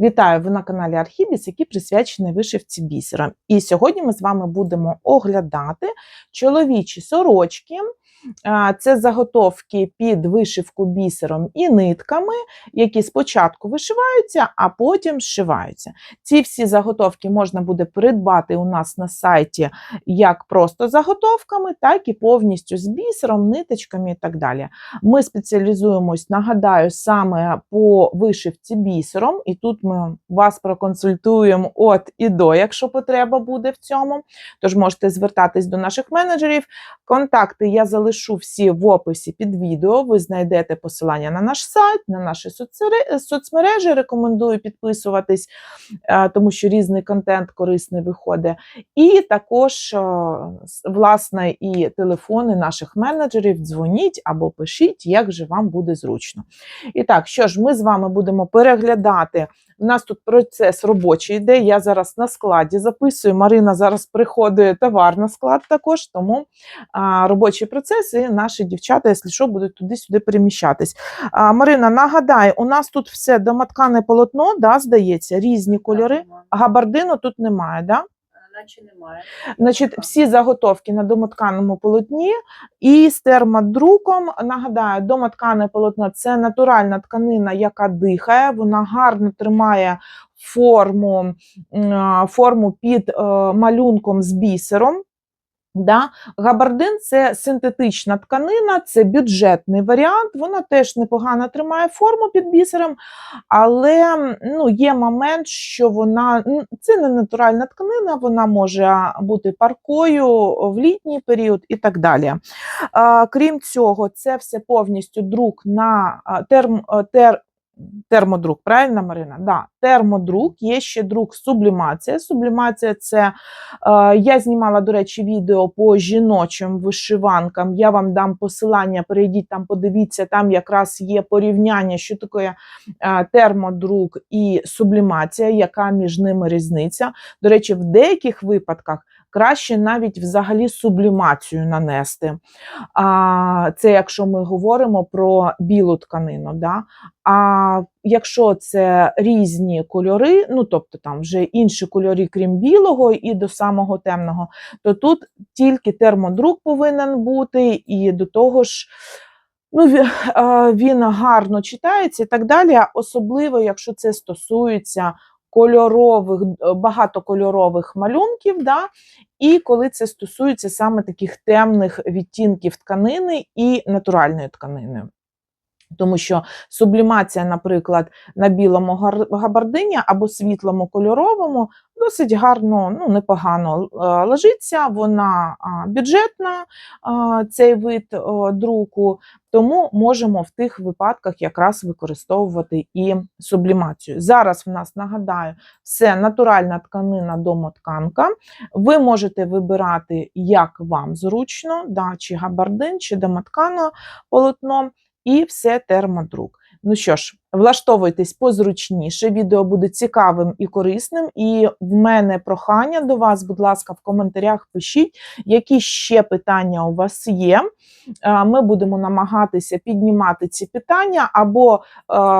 Вітаю! Ви на каналі Архібіс, який присвячений вишивці бісером. І сьогодні ми з вами будемо оглядати чоловічі сорочки. Це заготовки під вишивку бісером і нитками, які спочатку вишиваються, а потім зшиваються. Ці всі заготовки можна буде придбати у нас на сайті як просто заготовками, так і повністю з бісером, ниточками і так далі. Ми спеціалізуємось, нагадаю, саме по вишивці бісером, і тут ми вас проконсультуємо от і до, якщо потреба буде в цьому. Тож можете звертатись до наших менеджерів. Контакти я залишу всі в описі під відео. Ви знайдете посилання на наш сайт, на наші соцмережі. Рекомендую підписуватись, е, тому що різний контент корисний виходить. І також, е, власне, і телефони наших менеджерів. Дзвоніть або пишіть, як же вам буде зручно. І так, що ж, ми з вами будемо переглядати. У нас тут процес робочий йде. Я зараз на складі записую. Марина зараз приходить товар на склад також, тому а, робочий процес, і наші дівчата, якщо що, будуть туди-сюди переміщатись. А, Марина, нагадай, у нас тут все домоткане полотно, да, здається, різні кольори. Габардину тут немає, да? Наче немає. Значить, всі заготовки на домотканому полотні і з термодруком. Нагадаю, домоткане полотно це натуральна тканина, яка дихає, вона гарно тримає форму, форму під е, малюнком з бісером. Да? Габардин це синтетична тканина, це бюджетний варіант. Вона теж непогано тримає форму під бісером, але ну, є момент, що вона це не натуральна тканина, вона може бути паркою в літній період і так далі. Крім цього, це все повністю друк на терм, тер, термодрук, правильно, Марина? Да, термодрук, є ще друк сублімація. Сублімація це е, я знімала, до речі, відео по жіночим вишиванкам. Я вам дам посилання, перейдіть там, подивіться, там якраз є порівняння, що таке е, термодрук і сублімація, яка між ними різниця. До речі, в деяких випадках краще навіть взагалі сублімацію нанести. А, це якщо ми говоримо про білу тканину. Да? А якщо це різні кольори, ну тобто там вже інші кольори, крім білого, і до самого темного, то тут тільки термодрук повинен бути, і до того ж. Ну, він, гарно читається і так далі, особливо, якщо це стосується кольорових, е, багатокольорових малюнків, да? і коли це стосується саме таких темних відтінків тканини і натуральної тканини. Тому що сублімація, наприклад, на білому габардині або світлому кольоровому досить гарно, ну непогано е, лежиться, вона бюджетна, цей вид друку, тому можемо в тих випадках якраз використовувати і сублімацію. Зараз в нас, нагадаю, все натуральна тканина домотканка. Ви можете вибирати, як вам зручно, да, чи габардин, чи домоткане полотно, і все термодрук. Ну що ж, влаштовуйтесь позручніше, відео буде цікавим і корисним. І в мене прохання до вас, будь ласка, в коментарях пишіть, які ще питання у вас є. Ми будемо намагатися піднімати ці питання або е,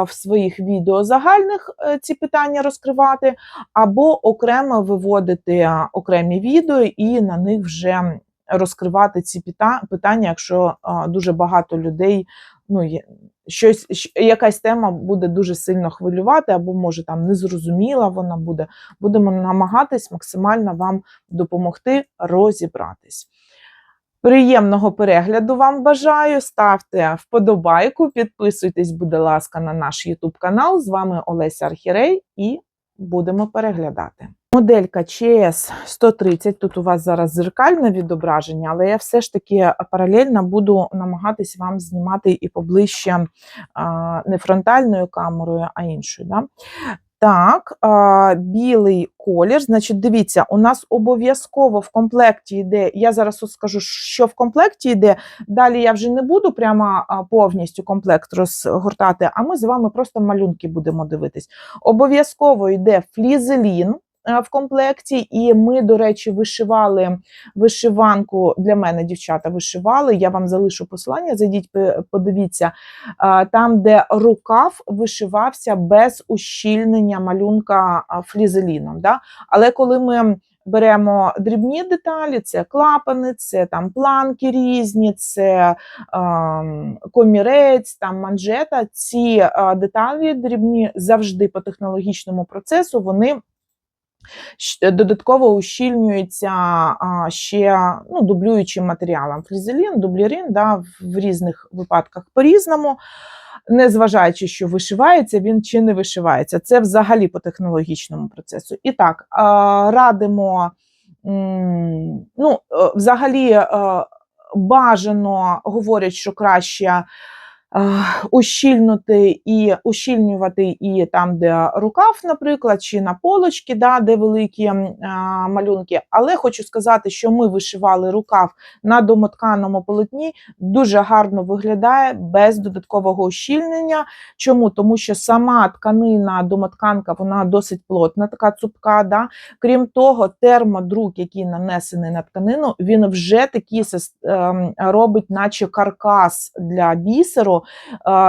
в своїх відео загальних е, ці питання розкривати, або окремо виводити е, окремі відео і на них вже розкривати ці питання, якщо дуже багато людей ну, щось, якась тема буде дуже сильно хвилювати, або може там незрозуміла вона буде. Будемо намагатись максимально вам допомогти розібратись. Приємного перегляду вам бажаю. Ставте вподобайку, підписуйтесь, будь ласка, на наш YouTube канал. З вами Олеся Архірей і будемо переглядати. Моделька ЧС 130. Тут у вас зараз зеркальне відображення, але я все ж таки паралельно буду намагатись вам знімати і поближче не фронтальною камерою, а іншою. Да? Так, білий колір. Значить, дивіться, у нас обов'язково в комплекті йде. Я зараз скажу, що в комплекті йде. Далі я вже не буду прямо повністю комплект розгортати, а ми з вами просто малюнки будемо дивитись. Обов'язково йде флізелін. Е, в комплекті. І ми, до речі, вишивали вишиванку для мене, дівчата вишивали. Я вам залишу посилання. Зайдіть, подивіться, там, де рукав вишивався без ущільнення малюнка флізеліном. Да? Але коли ми беремо дрібні деталі, це клапани, це там планки різні, це ем, комірець, там манжета. Ці е, деталі дрібні завжди по технологічному процесу вони додатково ущільнюються а, ще ну, дублюючим матеріалом. Флізелін, дублірин да, в різних випадках по-різному. Незважаючи, що вишивається він чи не вишивається. Це взагалі по технологічному процесу. І так, радимо, ну, е, взагалі е, бажано говорять, що краще ущільнути і ущільнювати і там, де рукав, наприклад, чи на полочки, да, де великі а, малюнки. Але хочу сказати, що ми вишивали рукав на домотканому полотні, дуже гарно виглядає без додаткового ущільнення. Чому? Тому що сама тканина домотканка вона досить плотна, така цупка. Да? Крім того, термодрук, який нанесений на тканину, він вже такий ем, робить, наче каркас для бісеру,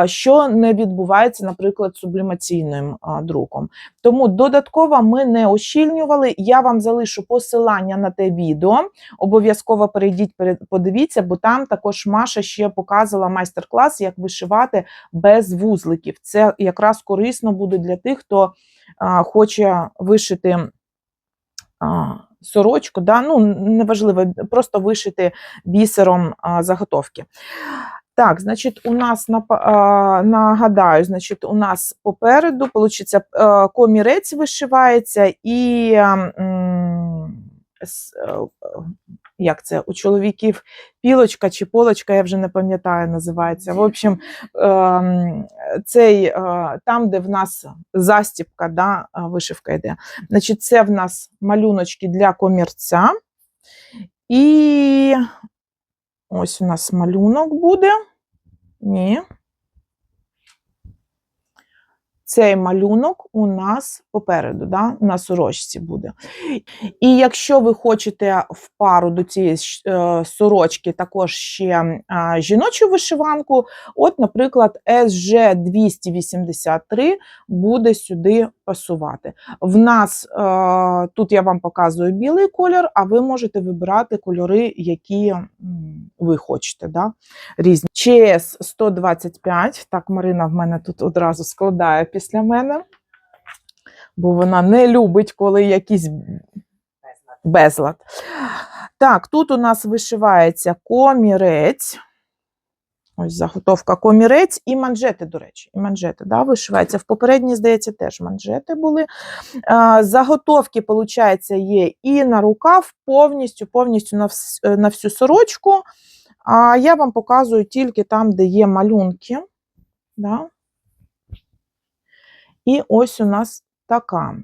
що не відбувається, наприклад, сублімаційним друком. Тому додатково ми не ощільнювали. Я вам залишу посилання на те відео. Обов'язково перейдіть, подивіться, бо там також Маша ще показувала майстер-клас, як вишивати без вузликів. Це якраз корисно буде для тих, хто хоче вишити сорочку. Да? Ну, неважливо, просто вишити бісером а, заготовки. Так, значить, у нас нагадаю, значить, у нас попереду получиться е, комірець вишивається і м, с- е, як це у чоловіків пілочка чи полочка, я вже не пам'ятаю, називається. В общем, ем, цей е, там, де в нас застіпка, да, вишивка йде. Значить, це в нас малюночки для комірця. І ось у нас малюнок буде. Ні. Цей малюнок у нас попереду, да? на сорочці буде. І якщо ви хочете в пару до цієї е, сорочки також ще жіночу вишиванку, от, наприклад, SG 283 буде сюди пасувати. В нас е, тут я вам показую білий колір, а ви можете вибирати кольори, які ви хочете. Да? Різні. ЧС 125. Так, Марина в мене тут одразу складає після мене, бо вона не любить, коли якийсь безлад. Так, тут у нас вишивається комірець. Ось заготовка комірець і манжети, до речі. І манжети, да, вишиваються. В попередній, здається, теж манжети були. Заготовки, виходить, є і на рукав, повністю, повністю на, вс- на всю сорочку. А я вам показую тільки там, де є малюнки. Да? І ось у нас така.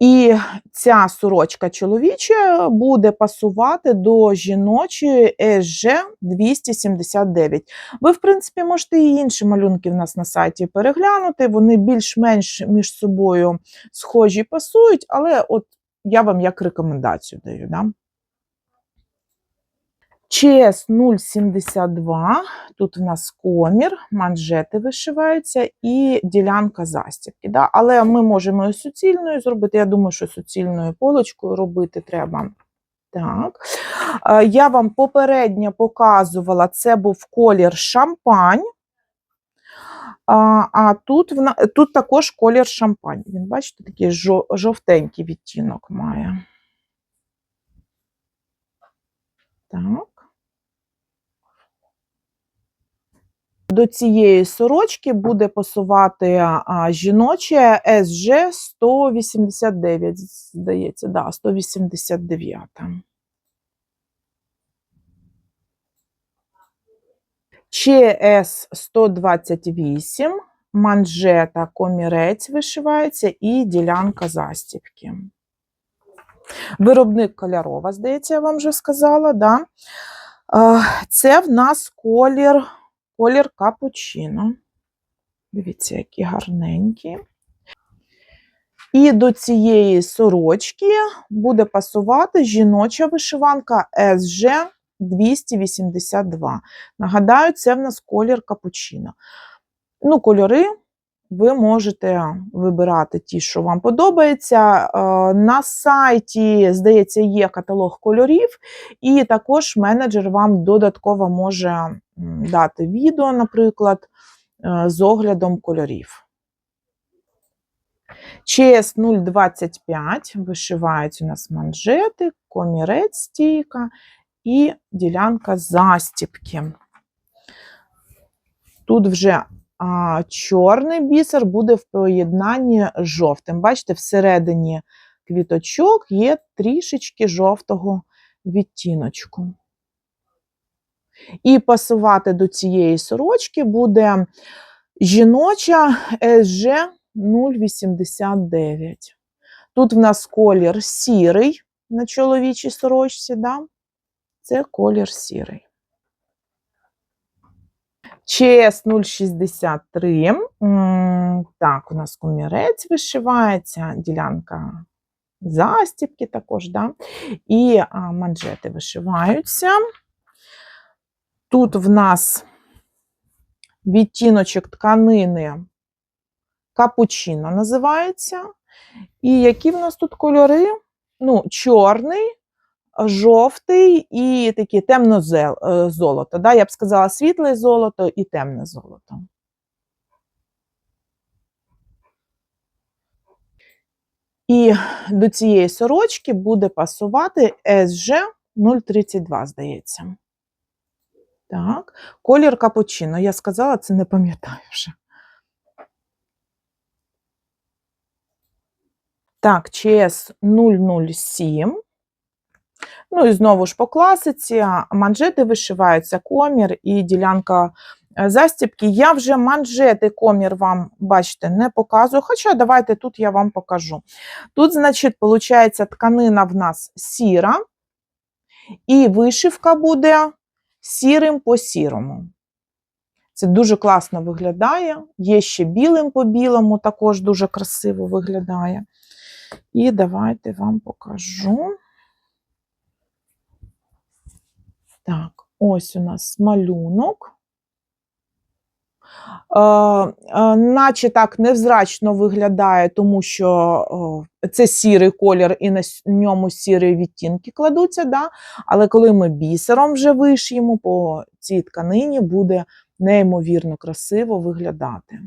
І ця сорочка чоловіча буде пасувати до жіночої SG 279. Ви, в принципі, можете і інші малюнки в нас на сайті переглянути. Вони більш-менш між собою схожі пасують, але от я вам як рекомендацію даю. Да? ЧС 072, тут в нас комір, манжети вишиваються і ділянка застібки. Да? Але ми можемо і суцільною зробити. Я думаю, що суцільною полочкою робити треба. Так. Е, Я вам попередньо показувала, це був колір шампань. А, а тут, тут також колір шампань. Він, бачите, такий жовтенький відтінок має. Так. До цієї сорочки буде пасувати а, жіноче SG 189, здається, да, 189. ЧС 128, манжета комірець вишивається і ділянка застібки. Виробник кольорова, здається, я вам вже сказала. Да? Це в нас колір, колір капучино. Дивіться, які гарненькі. І до цієї сорочки буде пасувати жіноча вишиванка SG 282. Нагадаю, це в нас колір капучино. Ну, кольори ви можете вибирати ті, що вам подобається. Е, На сайті, здається, є каталог кольорів, і також менеджер вам додатково може дати відео, наприклад, е, з оглядом кольорів. ЧС 025 вишивають у нас манжети, комірець стійка і ділянка застіпки. Тут вже а, чорний бісер буде в поєднанні з жовтим. Бачите, всередині квіточок є трішечки жовтого відтіночку. І пасувати до цієї сорочки буде жіноча SG 0,89. Тут в нас колір сірий на чоловічій сорочці, да? це колір сірий. ЧС 063. Так, у нас комірець вишивається, ділянка застіпки також, да? і манжети вишиваються. Тут в нас відтіночок тканини капучино називається. І які в нас тут кольори? Ну, чорний, жовтий і такі темно золото. Да? Я б сказала, світле золото і темне золото. І до цієї сорочки буде пасувати SG 032, здається. Так, колір капучино. Я сказала, це не пам'ятаю вже. Так, ЧС 007. Ну і знову ж по класиці, манжети вишиваються, комір і ділянка е, застібки. Я вже манжети комір вам, бачите, не показую, хоча давайте тут я вам покажу. Тут, значить, виходить, тканина в нас сіра, і вишивка буде сірим по сірому. Це дуже класно виглядає. Є ще білим по білому, також дуже красиво виглядає. І давайте вам покажу. Так, ось у нас малюнок. Е, е, наче так невзрачно виглядає, тому що це сірий колір і на ньому сірі відтінки кладуться. Да? Але коли ми бісером вже вишиємо, по цій тканині буде неймовірно красиво виглядати.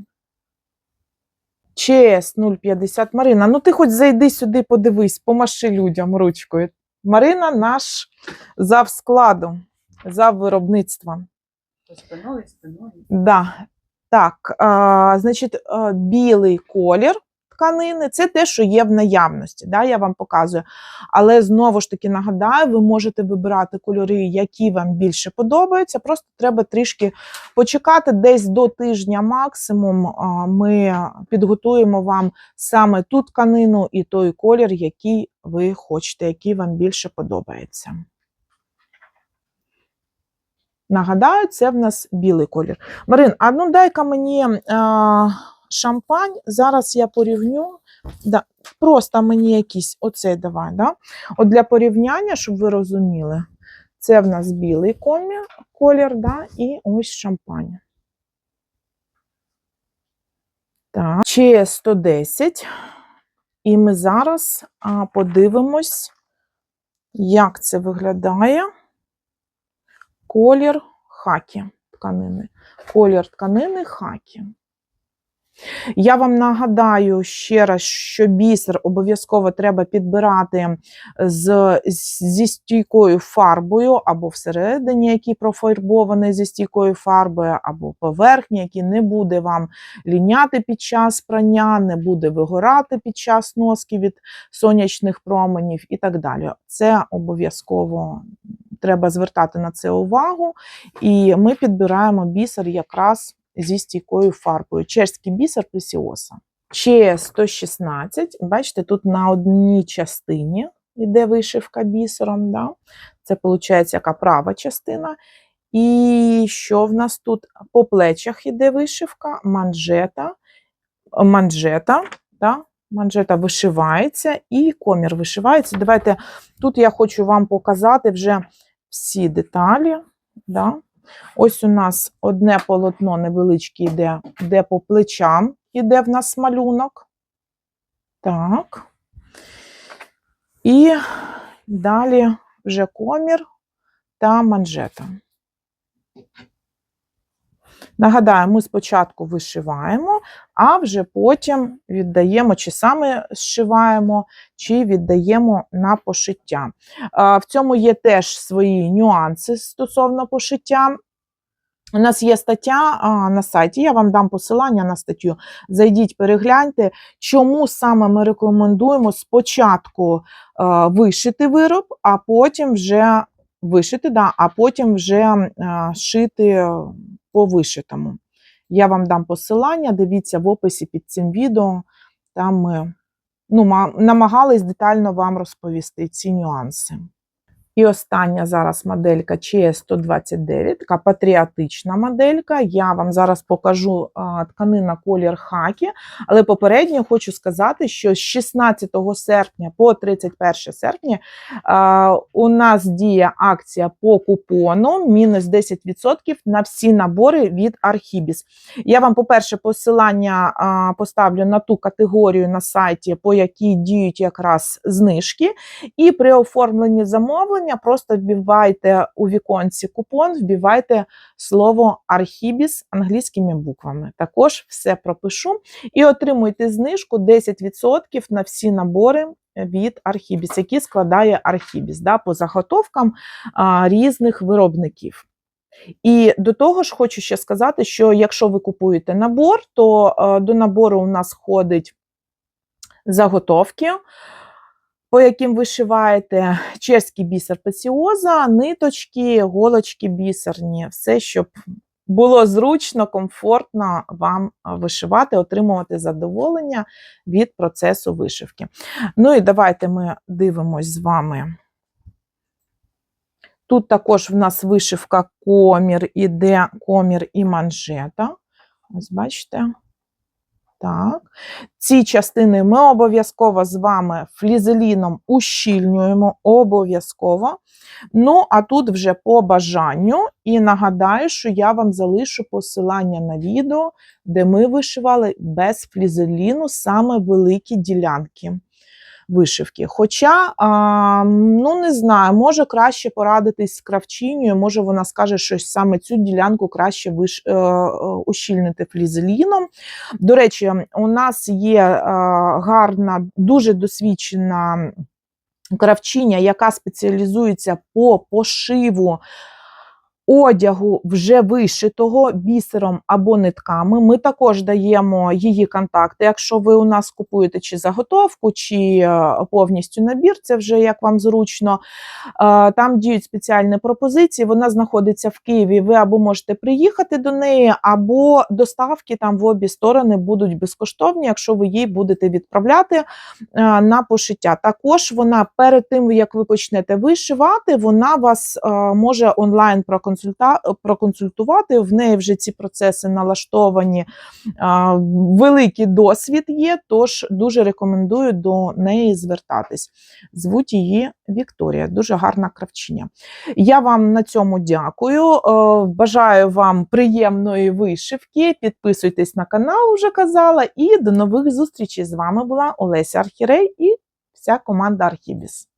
ЧС 050. Марина, ну ти хоч зайди сюди, подивись, помаши людям ручкою. Марина наш зав складу, зав виробництва. Спиною, спиною. Да. Так, а, значить, а, білий колір тканини це те, що є в наявності. Да, Я вам показую. Але знову ж таки нагадаю, ви можете вибирати кольори, які вам більше подобаються. Просто треба трішки почекати десь до тижня максимум. а, Ми підготуємо вам саме ту тканину і той колір, який ви хочете, який вам більше подобається. Нагадаю, це в нас білий колір. Марин, а ну дай-ка мені а, шампань. Зараз я порівню. Да, Просто мені якийсь оцей давай. Да? От Для порівняння, щоб ви розуміли, це в нас білий комі, колір, да? і ось шампань. Так, ще 110. І ми зараз а, подивимось, як це виглядає колір хакі тканини. Колір тканини хакі. Я вам нагадаю ще раз, що бісер обов'язково треба підбирати з, зі стійкою фарбою, або всередині, який профарбований зі стійкою фарбою, або поверхні, який не буде вам ліняти під час прання, не буде вигорати під час носки від сонячних променів і так далі. Це обов'язково треба звертати на це увагу. І ми підбираємо бісер якраз зі стійкою фарбою. Чешський бісер Пресіоса. Ще 116. Бачите, тут на одній частині йде вишивка бісером. Да? Це, виходить, яка права частина. І що в нас тут? По плечах йде вишивка, манжета, манжета, да? манжета вишивається і комір вишивається. Давайте тут я хочу вам показати вже всі деталі. Да? Ось у нас одне полотно невеличке йде, де по плечам іде в нас малюнок. Так. І далі вже комір та манжета. Нагадаю, ми спочатку вишиваємо, а вже потім віддаємо, чи саме зшиваємо, чи віддаємо на пошиття. В цьому є теж свої нюанси стосовно пошиття. У нас є стаття на сайті, я вам дам посилання на статтю. Зайдіть, перегляньте, чому саме ми рекомендуємо спочатку вишити вироб, а потім вже вишити, да, а потім вже шити по вишитому. Я вам дам посилання, дивіться в описі під цим відео. Там ми ну, намагались детально вам розповісти ці нюанси. І остання зараз моделька CS129, така патріотична моделька. Я вам зараз покажу тканина колір хакі, але попередньо хочу сказати, що з 16 серпня по 31 серпня у нас діє акція по купону мінус 10% на всі набори від Архібіс. Я вам, по-перше, посилання поставлю на ту категорію на сайті, по якій діють якраз знижки. І при оформленні замовлення просто вбивайте у віконці купон, вбивайте слово Архібіс англійськими буквами. Також все пропишу. І отримуйте знижку 10% на всі набори від Архібіс, які складає Архібіс да, по заготовкам а, різних виробників. І до того ж, хочу ще сказати, що якщо ви купуєте набор, то е, до набору у нас входить заготовки, по яким вишиваєте чеський бісер пеціоза, ниточки, голочки бісерні, все, щоб було зручно, комфортно вам вишивати, отримувати задоволення від процесу вишивки. Ну і давайте ми дивимось з вами. Тут також в нас вишивка комір, іде комір і манжета. Ось бачите. Так. Ці частини ми обов'язково з вами флізеліном ущільнюємо, обов'язково. Ну, а тут вже по бажанню. І нагадаю, що я вам залишу посилання на відео, де ми вишивали без флізеліну саме великі ділянки вишивки. Хоча, а, ну не знаю, може краще порадитись з кравчиною, може вона скаже, що саме цю ділянку краще виш, е, е, ущільнити флізеліном. До речі, у нас є е, гарна, дуже досвідчена кравчиня, яка спеціалізується по пошиву одягу вже вишитого бісером або нитками. Ми також даємо її контакти. Якщо ви у нас купуєте чи заготовку, чи е, повністю набір, це вже як вам зручно. Е, Там діють спеціальні пропозиції. Вона знаходиться в Києві. Ви або можете приїхати до неї, або доставки там в обі сторони будуть безкоштовні, якщо ви їй будете відправляти е, на пошиття. Також вона перед тим, як ви почнете вишивати, вона вас може онлайн проконсультувати, проконсультувати. В неї вже ці процеси налаштовані. Великий досвід є, тож дуже рекомендую до неї звертатись. Звуть її Вікторія, дуже гарна кравчиня. Я вам на цьому дякую. Е, Бажаю вам приємної вишивки. Підписуйтесь на канал, вже казала. І до нових зустрічей. З вами була Олеся Архірей і вся команда Архібіс.